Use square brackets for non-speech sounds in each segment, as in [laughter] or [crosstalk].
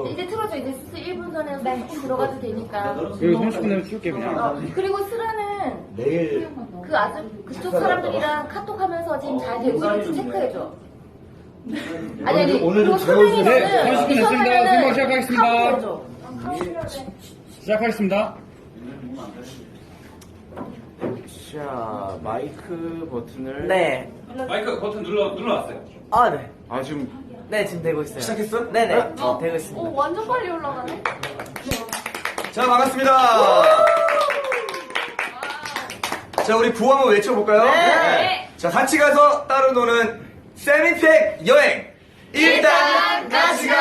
어. 이제 틀어줘. 이제 슬슬 1분 전에 조금 들어가도 되니까. 그리고 30분 되면 킬게 그냥. 어, 그리고 쓰라는 내일 그 아주 그쪽 사람들이랑 카톡하면서 지금 잘 되고 있는지 체크해줘. 아니 아니 오늘 그리고 좀 재워주세요. 네, 30분 됐습니다. 생방 시작하겠습니다. 시작하겠습니다. 자 마이크 버튼을 네. 마이크 버튼 눌러 눌러놨어요. 아, 네. 아 지금 네, 지금 되고 있어요. 시작했어? 네네. 네? 어, 되고 있습니다. 오 완전 빨리 올라가네. 자 반갑습니다. 자 우리 구호 한번 외쳐볼까요? 네. 자 같이 가서 따로 노는 세미팩 여행 일단 같이 가.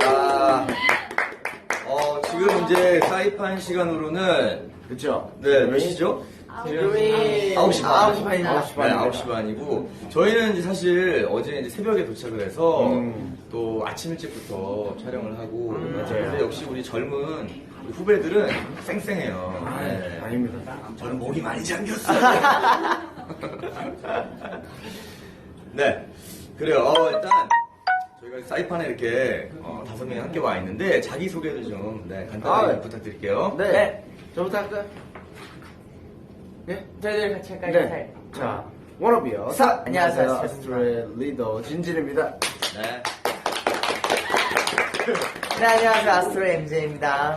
자, 어 지금 이제 사이판 시간으로는 그렇죠. 네몇 시죠? 지금이 9시 반. 9시 반입니다. 9시 반. 네, 9시 반이고, 저희는 이제 사실 어제 이제 새벽에 도착을 해서 또 아침 일찍부터 촬영을 하고, 근데 역시 우리 젊은 우리 후배들은 쌩쌩해요. 네. 아닙니다. 저는 목이 많이 잠겼어요. [laughs] 네. 그래요. 어, 일단, 저희가 사이판에 이렇게 어, 다섯 명이 함께 와 있는데, 자기 소개를 좀 네, 간단하게 아, 부탁드릴게요. 네. 네. 저부터 할까요? 네? 저희들 같이 할까요? 네. 자, 워너비요. 사- 안녕하세요. 아스트로의 리더 진진입니다. 네. 네, 안녕하세요. 아스트로 MJ입니다.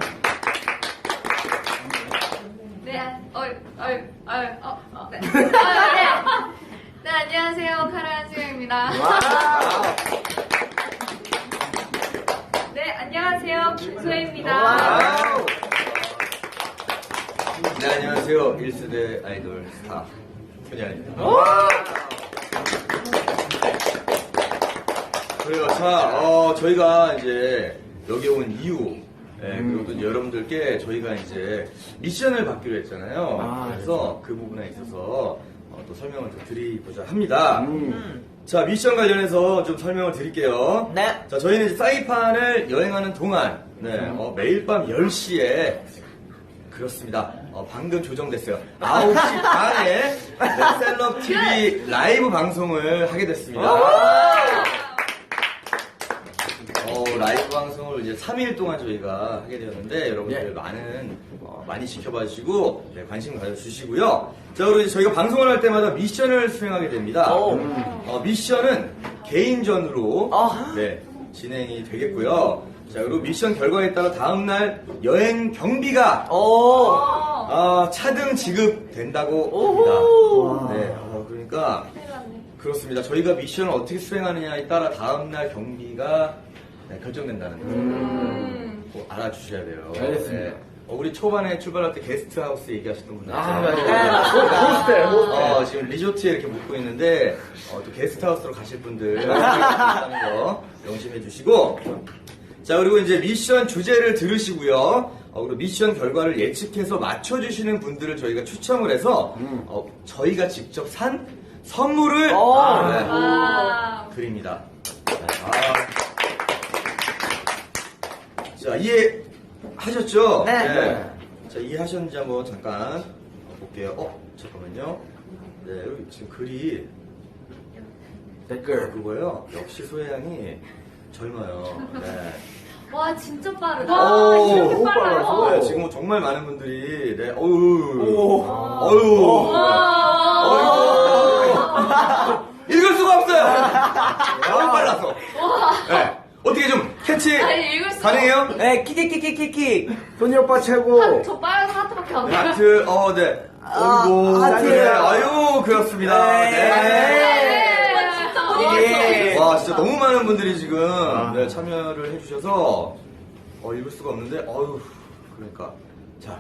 네, 어, 어, 어, 어, 어, 네. 어, 네. 네, 안녕하세요. 카라 수영입니다. 와우. 네, 안녕하세요. 김소혜입니다. 와우. 네, 안녕하세요. 1세대 아이돌 스타, 소녀입니다. 그래요. 자, 어, 저희가 이제 여기 온 이유, 예, 그리고 또 여러분들께 저희가 이제 미션을 받기로 했잖아요. 아, 그래서 그 부분에 있어서 어, 또 설명을 좀 드리고자 합니다. 음. 자, 미션 관련해서 좀 설명을 드릴게요. 네. 자, 저희는 이제 사이판을 여행하는 동안, 네, 어, 매일 밤 10시에, 그렇습니다. 어, 방금 조정됐어요. 9시 [laughs] 반에, 네, 셀럽 TV 라이브 방송을 하게 됐습니다. 어, 라이브 방송을 이제 3일 동안 저희가 하게 되었는데, 여러분들 예. 많은, 어, 많이 지켜봐 주시고, 네, 관심 가져 주시고요. 자, 그리고 이제 저희가 방송을 할 때마다 미션을 수행하게 됩니다. 오. 어, 미션은 개인전으로 어. 네, 진행이 되겠고요. 자, 그리고 미션 결과에 따라 다음날 여행 경비가 오. 아, 차등 지급된다고. 합니다. 네, 어, 그러니까 그렇습니다. 저희가 미션을 어떻게 수행하느냐에 따라 다음날 경비가 네, 결정된다는 거 음. 꼭 알아주셔야 돼요. 알겠습니다. 네. 어, 우리 초반에 출발할 때 게스트하우스 얘기하셨던 분들 아, 있잖아요. 맞아요. 호스텔, 호스텔. 어, 지금 리조트에 이렇게 묵고 있는데 어, 또 게스트하우스로 가실 분들 [laughs] 있다는 거 명심해 주시고 자 그리고 이제 미션 주제를 들으시고요 어, 그리고 미션 결과를 예측해서 맞춰주시는 분들을 저희가 추첨을 해서 어, 저희가 직접 산 선물을 오. 네, 와. 드립니다 네, 아. 자 이해하셨죠? 네. 자 이해하셨는지 한번 잠깐 볼게요 어 잠깐만요 네 여기 지금 글이 댓글. 그거예요. 역시 소혜양이 젊어요. 네. 와, 진짜 빠르다. 오, 이렇게 오, 빨라요. 네, 지금 정말 많은 분들이 네, 어유, 오. 어유, 와. 읽을 수가 없어요. 너무 빨라서. 네. 어떻게 좀 캐치 아니, 읽을 수가 가능해요? 네, 키키키키키키. 소니 오빠 최고. 저 빨라서 하트밖에 안 네, 나요. 하트, 어, 네. 아, 어이구, 하트. 네, 아유, 그렇습니다. 네. 네. 와, 진짜 어디 예. 와, 진짜 너무 많은 분들이 지금 아. 네, 참여를 해주셔서 어, 읽을 수가 없는데, 어휴, 그러니까. 자,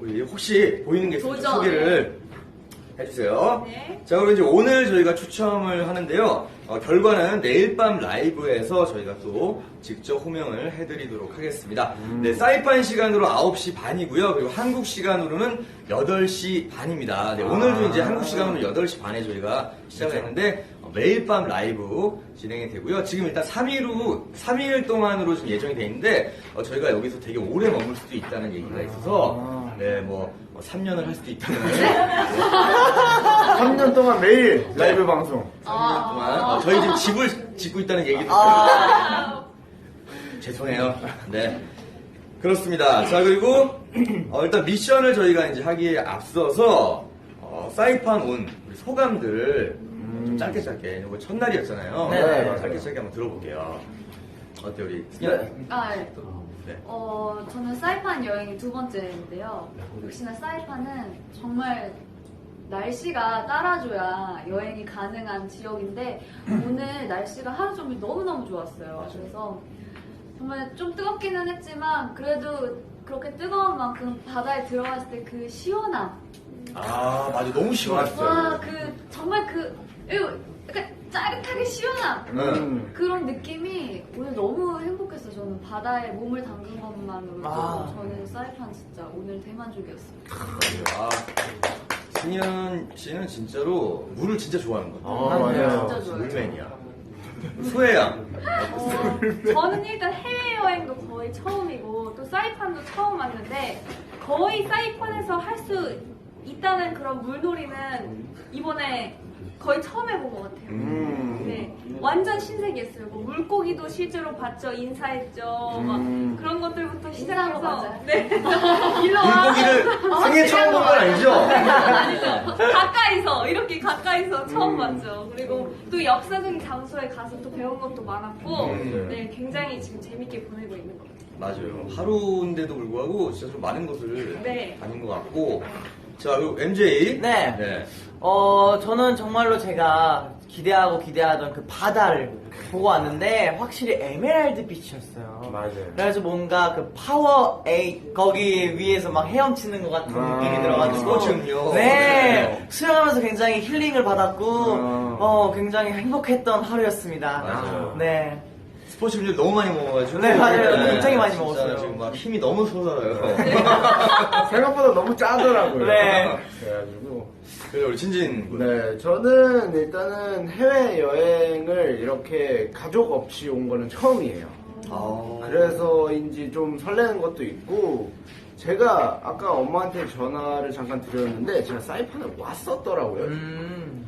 우리 혹시 보이는 게 있으면 좀 도전. 소개를 해주세요. 네. 자, 그럼 이제 오늘 저희가 추첨을 하는데요. 어, 결과는 내일 밤 라이브에서 저희가 또 직접 호명을 해드리도록 하겠습니다. 네, 사이판 시간으로 9시 반이고요. 그리고 한국 시간으로는 8시 반입니다. 네, 오늘도 이제 한국 시간으로 8시 반에 저희가 시작을 했는데 어, 매일 밤 라이브 진행이 되고요. 지금 일단 3일 후, 3일 동안으로 지금 예정이 돼 있는데 어, 저희가 여기서 되게 오래 머물 수도 있다는 얘기가 있어서 네, 뭐 3년을 할 수도 있다는 [laughs] 3년 동안 매일 라이브 방송. 3년 동안 어, 저희 지금 집을 짓고 있다는 얘기도 아. 죄송해요. 네. 그렇습니다. 자, 그리고, 어, 일단 미션을 저희가 이제 하기에 앞서서, 어, 사이판 온 우리 소감들 좀 짧게 짧게, 이거 첫날이었잖아요. 네, 네, 맞아요. 짧게 짧게 한번 들어볼게요. 어때, 우리? 승현? 아, 네. 네. 어, 저는 사이판 여행이 두 번째인데요. 역시나 사이판은 정말 날씨가 따라줘야 여행이 가능한 지역인데 오늘 [clears throat] 날씨가 하루 종일 너무너무 좋았어요. 그래서 정말 좀 뜨겁기는 했지만 그래도 그렇게 뜨거운 만큼 바다에 들어갔을 때 그 시원함. 아, 맞아. 너무 시원했어요. 와, 그 정말 그 이거 약간 짜릿하게 시원함. 응. 그런 느낌이 오늘 너무 행복했어요. 저는 바다에 몸을 담근 것만으로도 아. 저는 사이판 진짜 오늘 대만족이었어요. 아, 승현 씨는 진짜로 물을 진짜 좋아하는 것 같아요. 아, 맞아요. 진짜 좋아요. 물맨이야. 소혜야. 어, 저는 일단 해외여행도 거의 처음이고 또 사이판도 처음 왔는데 거의 사이판에서 할 수 있다는 그런 물놀이는 이번에 거의 처음 해본 것 같아요. 음. 네, 완전 신세계였어요. 뭐 물고기도 실제로 봤죠, 인사했죠, 막 음. 그런 것들부터 인사한 거 시작해서 맞아요? 네, [laughs] 일로 와. 물고기를 승혜 처음 본 건 아니죠? [laughs] 아니죠. 가까이서 이렇게 가까이서 처음 봤죠. 그리고 또 역사적인 장소에 가서 또 배운 것도 많았고, 음. 네 굉장히 지금 재밌게 보내고 있는 것 같아요. 맞아요. 하루인데도 불구하고 진짜 좀 많은 곳을 네. 다닌 것 같고. 자, 그리고 MJ. 네. 네. 어, 저는 정말로 제가 기대하고 기대하던 그 바다를 보고 왔는데 확실히 에메랄드 빛이었어요. 맞아요. 그래서 뭔가 그 파워 에이 거기 위에서 막 헤엄치는 것 같은 아, 느낌이 들어가지고 스포츠는요? 네 네. 수영하면서 굉장히 힐링을 받았고 아. 어 굉장히 행복했던 하루였습니다. 맞아요. 네. 스포츠 음료 너무 많이 먹어가지고. 네, 맞아요. 굉장히 많이 진짜 먹었어요. 지금 막 힘이 너무 솟아요. [laughs] 생각보다 너무 짜더라고요. 네. 그래가지고. 그래서 우리 진진. 군. 네, 저는 일단은 해외 여행을 이렇게 가족 없이 온 거는 처음이에요. 아. 그래서인지 좀 설레는 것도 있고, 제가 아까 엄마한테 전화를 잠깐 드렸는데, 제가 사이판에 왔었더라고요. 음.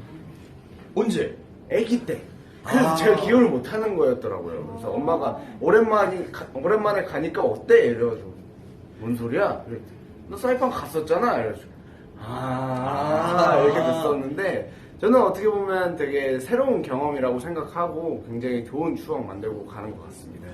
언제? 아기 때. 그래서 아. 제가 기억을 못 하는 거였더라고요. 그래서 엄마가 오랜만에, 가- 오랜만에 가니까 어때? 이래가지고, 뭔 소리야? 그랬더니, 너 사이판 갔었잖아? 이래가지고, 아, 이렇게 됐었는데, 저는 어떻게 보면 되게 새로운 경험이라고 생각하고 굉장히 좋은 추억 만들고 가는 것 같습니다.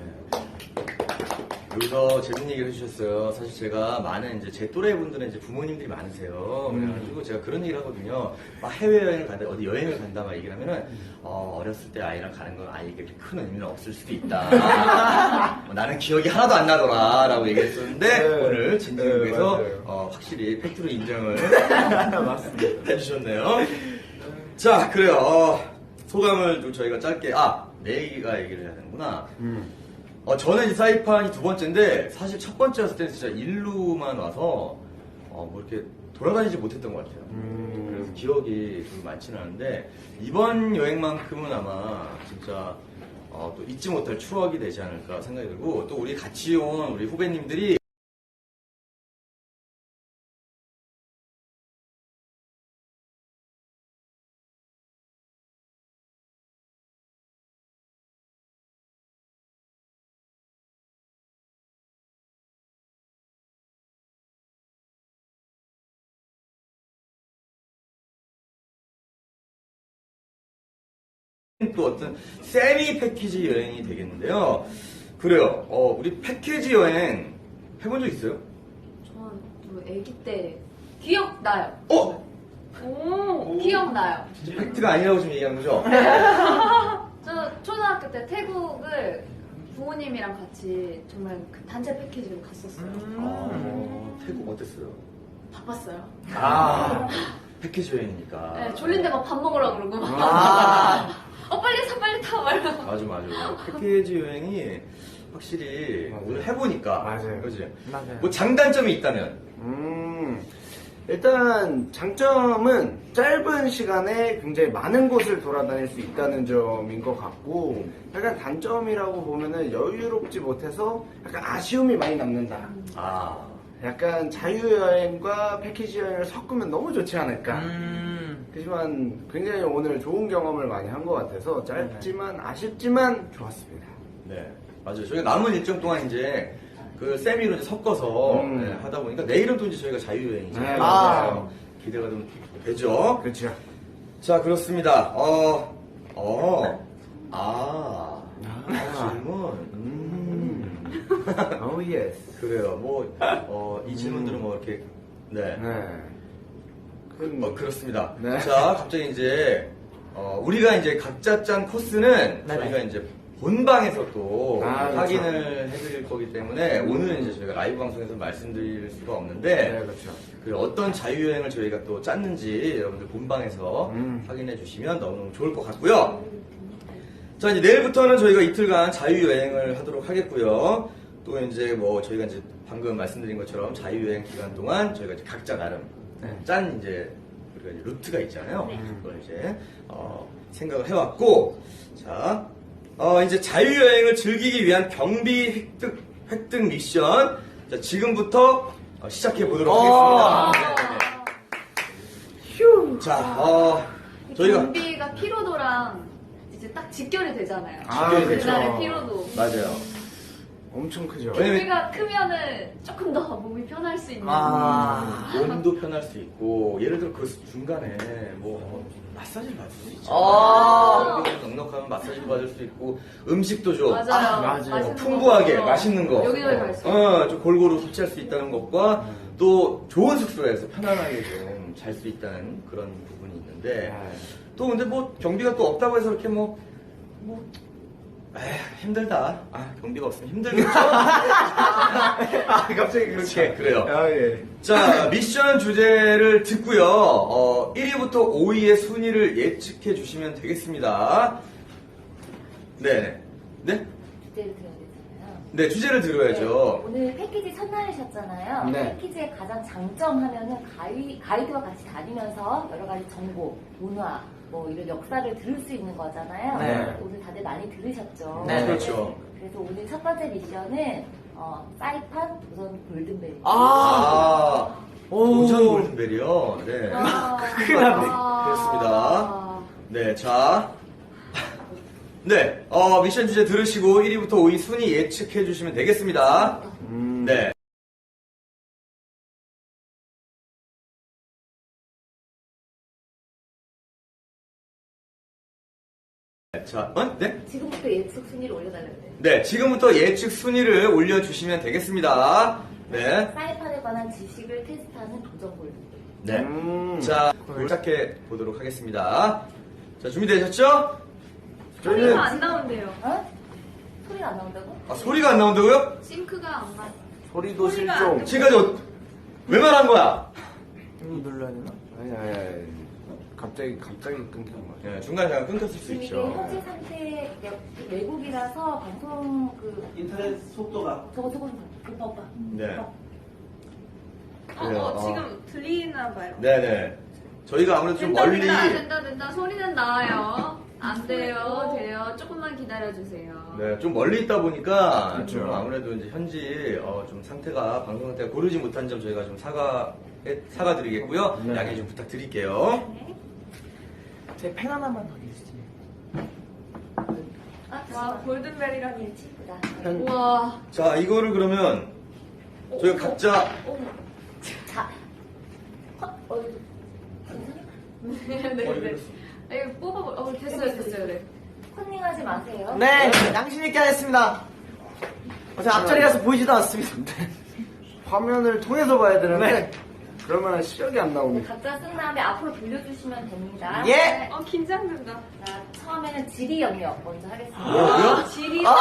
여기서 재밌는 얘기를 해주셨어요. 사실 제가 많은 이제 제 또래 분들은 이제 부모님들이 많으세요. 그래가지고 제가 그런 얘기를 하거든요. 막 해외여행을 간다, 어디 여행을 간다 막 얘기를 하면은, 어, 어렸을 때 아이랑 가는 건 아이에게 그렇게 큰 의미는 없을 수도 있다. [laughs] 뭐 나는 기억이 하나도 안 나더라. 라고 얘기했었는데, 네. 오늘 네, 진진국에서 맞아요. 어, 확실히 팩트로 인정을 [laughs] 맞습니다. 해주셨네요. 자, 그래요. 어, 소감을 좀 저희가 짧게, 아, 내가 얘기를 해야 되는구나. 음. 어, 저는 이 사이판이 두 번째인데, 사실 첫 번째였을 때는 진짜 일루만 와서, 어, 뭐 이렇게 돌아다니지 못했던 것 같아요. 음. 그래서 기억이 좀 많지는 않은데, 이번 여행만큼은 아마 진짜, 어, 또 잊지 못할 추억이 되지 않을까 생각이 들고, 또 우리 같이 온 우리 후배님들이 또 어떤 세미 패키지 여행이 되겠는데요. 그래요. 어, 우리 패키지 여행 해본 적 있어요? 저 아기 때 기억나요. 어? 오, 기억나요. 진짜 팩트가 아니라고 지금 얘기한 거죠? [laughs] 저 초등학교 때 태국을 부모님이랑 같이 정말 그 단체 패키지로 갔었어요. 음. 아, 태국 어땠어요? 바빴어요. 아, 패키지 여행이니까. 네, 졸린데 막 밥 먹으러 그러고 막. 아. 어 빨리 사 빨리 타 말고. 맞아, 맞아. 패키지 여행이 확실히 맞아요. 오늘 해보니까. 맞아요. 그지? 맞아요. 뭐 장단점이 있다면? 음, 일단 장점은 짧은 시간에 굉장히 많은 곳을 돌아다닐 수 있다는 점인 것 같고 약간 단점이라고 보면은 여유롭지 못해서 약간 아쉬움이 많이 남는다. 아, 약간 자유여행과 패키지 여행을 섞으면 너무 좋지 않을까. 음. 하지만 굉장히 오늘 좋은 경험을 많이 한 것 같아서 짧지만 아쉽지만 좋았습니다. 네. 맞아요. 저희가 남은 일정 동안 이제 그 세미로 이제 섞어서 음. 네, 하다 보니까 내일은 또 이제 저희가 자유여행이잖아요. 네, 맞아요. 기대가 좀 되죠. 그렇죠. 자, 그렇습니다. 어, 어, 아, 아. 질문. 음. [laughs] 오 예스. 그래요. 뭐, 어, 이 질문들은 뭐 이렇게, 네. 네. 그, 어, 그렇습니다. 네. 자, 갑자기 이제, 어, 우리가 이제 각자 짠 코스는 네네. 저희가 이제 본방에서 또 아, 그렇죠. 확인을 해드릴 거기 때문에 오늘은 이제 저희가 라이브 방송에서 말씀드릴 수가 네, 없는데 그렇죠. 그 어떤 자유여행을 저희가 또 짰는지 여러분들 본방에서 음. 확인해 주시면 너무너무 좋을 것 같고요. 자, 이제 내일부터는 저희가 이틀간 자유여행을 하도록 하겠고요. 또 이제 뭐 저희가 이제 방금 말씀드린 것처럼 자유여행 기간 동안 저희가 이제 각자 나름 네. 짠 이제 우리가 이제 루트가 있잖아요. 네. 그걸 이제 어, 생각을 해왔고, 자, 어, 이제 자유여행을 즐기기 위한 경비 획득, 획득 미션. 자, 지금부터 어, 시작해 보도록 어. 하겠습니다. 네. 자, 어, 저희가 경비가 피로도랑 이제 딱 직결이 되잖아요. 아, 직결이 그렇죠. 그날의 피로도. 맞아요. 엄청 크죠. 왜냐면- 경비가 크면은 조금 더 몸이 편할 수 있는. 아. 몸도 편할 수 있고 예를 들어 그 중간에 뭐 마사지를 받을 수 있죠. 아. 경비가 넉넉하면 마사지 받을 수 있고 음식도 좀 맞아요. 맞아요. 맛있는 풍부하게 거. 맛있는 거 여기저기 갈 수 있어요. 어, 좀 골고루 섭취할 수 있다는 것과 또 좋은 숙소에서 편안하게 좀 잘 수 있다는 그런 부분이 있는데 또 근데 뭐 경비가 또 없다고 해서 이렇게 뭐 뭐, 에휴, 힘들다. 아, 경비가 없으면 힘들겠죠? [laughs] 아, 갑자기 그렇게. 자, 그래요. 아, 예. 자, 미션 주제를 듣고요. 어, 1위부터 5위의 순위를 예측해 주시면 되겠습니다. 네. 네? 주제를 들어야. 네, 주제를 들어야죠. 네, 오늘 패키지 첫날이셨잖아요. 네. 패키지의 가장 장점 하면은 가이, 가이드와 같이 다니면서 여러 가지 정보, 문화, 뭐 이런 역사를 들을 수 있는 거잖아요. 네. 오늘 다들 많이 들으셨죠? 네. 그렇죠. 그래서 오늘 첫 번째 미션은 어, 사이판 도전 골든벨. 아. 아, 오. 도전 골든벨이요. 네. 아, [laughs] 큰일 났네. 그렇습니다. 네, 자. 네, 어, 미션 주제 들으시고 1위부터 5위 순위 예측해 주시면 되겠습니다. 음. 네. 자, 어? 네? 지금부터 예측 순위를 올려달라고 그래요. 네, 지금부터 예측 순위를 올려주시면 되겠습니다. 네. 사이판에 관한 지식을 테스트하는 도전 골든벨. 네. 음. 자, 시작해 보도록 하겠습니다. 자, 준비되셨죠? 저희는, 소리가 안 나온대요. 어? 소리가 안 나온다고? 아, 소리가 안 나온다고요? 싱크가 안 맞. 소리도 소리가 실종. 안 지금까지 어- 왜 말한 거야? 이 눌러야 되나? 아니, 아니, 아니. 갑자기, 갑자기 끊긴 거야. 네, 중간에 잠깐 끊겼을 수 지금 이게 있죠. 현재 상태 외국이라서 방송 그 인터넷 속도가 저거 저거 오빠 오빠 네. 어, 그래요. 어, 어. 지금 들리나 봐요. 네네. 저희가 아무래도 좀 된다, 멀리. 된다, 된다, 된다. 소리는 나와요. 안 돼요, 돼요. 조금만 기다려주세요. 네, 좀 멀리 있다 보니까 그렇죠. 좀 아무래도 이제 현지 어, 좀 상태가 방송 상태가 고르지 못한 점 저희가 좀 사과 사과드리겠고요. 네. 양해 좀 부탁드릴게요. 제펜 하나만 더 주시면. 아 와, 와 골든벨이라니. 친구다 우와. 자, 이거를 그러면 저희 가 각자 어, 자 헛, 어, 괜찮아? 네, 네. 아, 이거 뽑아보, 어, 됐어요, 됐어요, 네. 컨닝하지 마세요 네, 양심 있게 하겠습니다. 어, 제가 앞자리라서 보이지도 않습니다. 화면을 통해서 봐야 되는데, 네. 그러면 시력이 안 네, 나오네. 각자 쓴 다음에 앞으로 돌려주시면 됩니다 예. 어, 긴장된다. 자 처음에는 지리 영역 먼저 하겠습니다 뭐라고요? 지리. 아,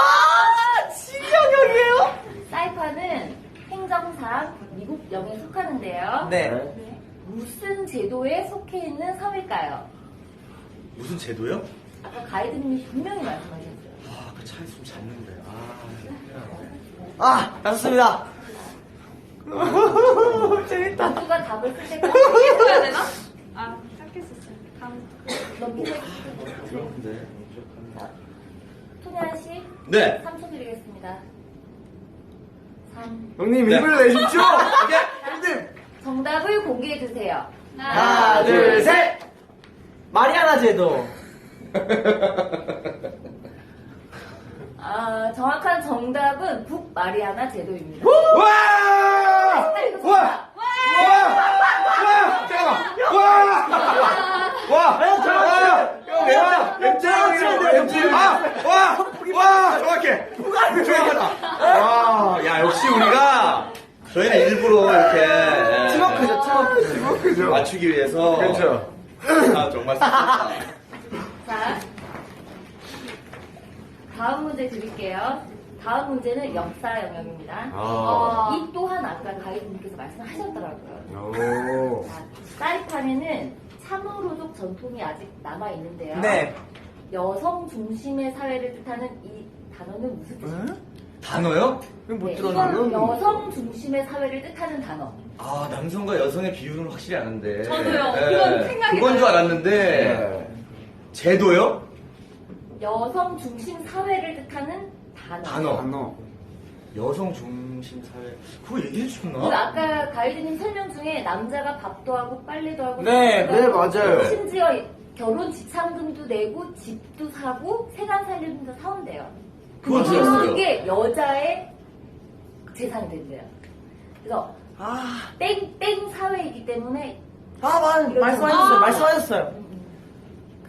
지리영역이에요? 사이판은 행정상 미국 영에 속하는데요 네. 네. 무슨 제도에 속해 있는 섬일까요? 무슨 제도요? 아까 가이드님이 분명히 말씀하셨어요 아, 그 차에 좀 잤는데. 아. 아, 맞습니다. [laughs] 재밌다. 모두가 답을 쓸 때까지 [laughs] 해야 되나? 아, 닦였었어요. 다음. 넘기고 그런데. 자, 토니안 씨 네. 3초 드리겠습니다 3 형님, 네. 힘을 내십시오! [laughs] 형님! 정답을 공개해 주세요 하나, 둘, 셋. 마리아나 제도. 아, 정확한 정답은 북마리아나 제도입니다. 와! 와! 와! 와! 잠깐만! 와! 와! 와! 와! 엠체형이라고 엠체형. 아! 와! 와! 정확해! 정확하다! 와! 야, 역시 우리가 저희는 일부러 이렇게 예, 팀워크죠, 팀워크. 그죠? 맞추기 위해서 그렇죠. 아, 정말 씁쓸하다. 자, 다음 문제 드릴게요. 다음 문제는 역사 영역입니다. 아. 이 또한 아까 가이드님께서 말씀하셨더라고요. 오. 자, 사이판에는 참으로족 전통이 아직 남아 있는데요. 네. 여성 중심의 사회를 뜻하는 이 단어는 무슨 뜻일까요? 단어요? 이거 못 네, 들었는데. 이건 여성 중심의 사회를 뜻하는 단어. 아, 남성과 여성의 비율은 확실히 아는데. 저도요. 예, 그건 생각이 그건 줄 나요. 알았는데. 네. 제도요? 여성 중심 사회를 뜻하는 단어. 단어. 단어. 여성 중심 사회. 그거 얘기해 그 주셨나? 아까 가이드님 설명 중에 남자가 밥도 하고 빨래도 하고 네, 세수도 네, 하고 맞아요. 심지어 결혼 지참금도 내고 집도 사고 세간 살림도 사온대요. 그건 그 들었어요. 그게 여자의 재산이 된대요. 그래서 아, 땡땡 사회이기 때문에 아, 말, 말씀하셨어요, 아. 말씀하셨어요.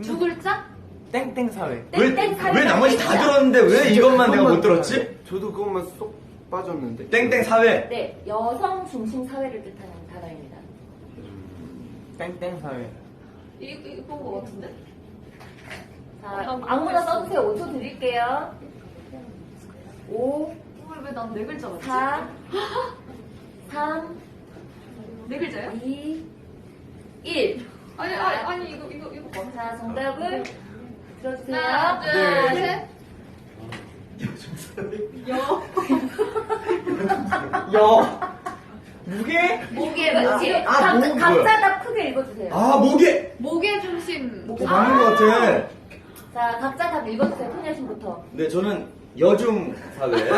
두 글자? 땡땡 사회. 왜, 땡땡 사회. 왜 나머지 다 들었는데 왜 이것만 내가 못 들었지? 저도 그것만 쏙 빠졌는데. 땡땡 사회. 네, 여성 중심 사회를 뜻하는 단어입니다. 땡땡 사회. 이, 이건 거 같은데? 자, 난 아무나. 써주세요. 5초 드릴게요. 5, 왜난 네 글자 맞지? 4, 3, 네 글자요? 2, 1. 아니, 아니, 아니, 이거, 이거, 이거 봐. 자, 정답을 들어주세요. 하나, 둘, 네. 셋. 여. 여. [laughs] 무게? 목에 맞지? 아, 각, 목 각자 다 크게 읽어주세요. 아, 목에! 목의 중심. 어, 맞는 것 같아. 자, 각자 다 읽어주세요. 토니아신부터. 네, 저는 여중 사회.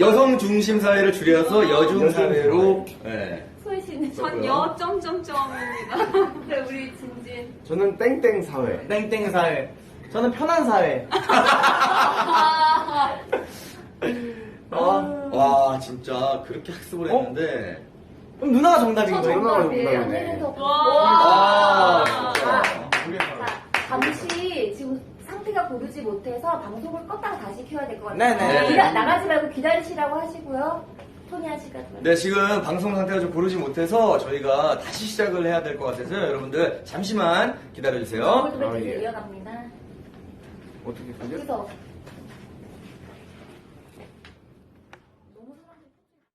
여성 중심 사회를 줄여서 여중 사회로. 네. 소희 씨는 전 여, 점점점입니다. [laughs] 네, 우리 진진. 저는 땡땡 사회. 땡땡 사회. 저는 편한 사회. [laughs] 아, 와, 진짜 그렇게 학습을 어? 했는데. 그럼 누나가 정답인 저 거예요? 누나가 정답이에요. 정답이네. 안내는 더. 아, 와. 진짜. 자, 잠시 상태가 고르지 못해서 방송을 껐다가 다시 켜야 될 것 같아요. 네네. 기다- 나가지 말고 기다리시라고 하시고요. 토니아 씨가 들어가세요. 네, 지금 방송 상태가 좀 고르지 못해서 저희가 다시 시작을 해야 될 것 같아서 여러분들 잠시만 기다려주세요. 오늘도 아, 예. 이어갑니다. 어떻게 하죠? 그래서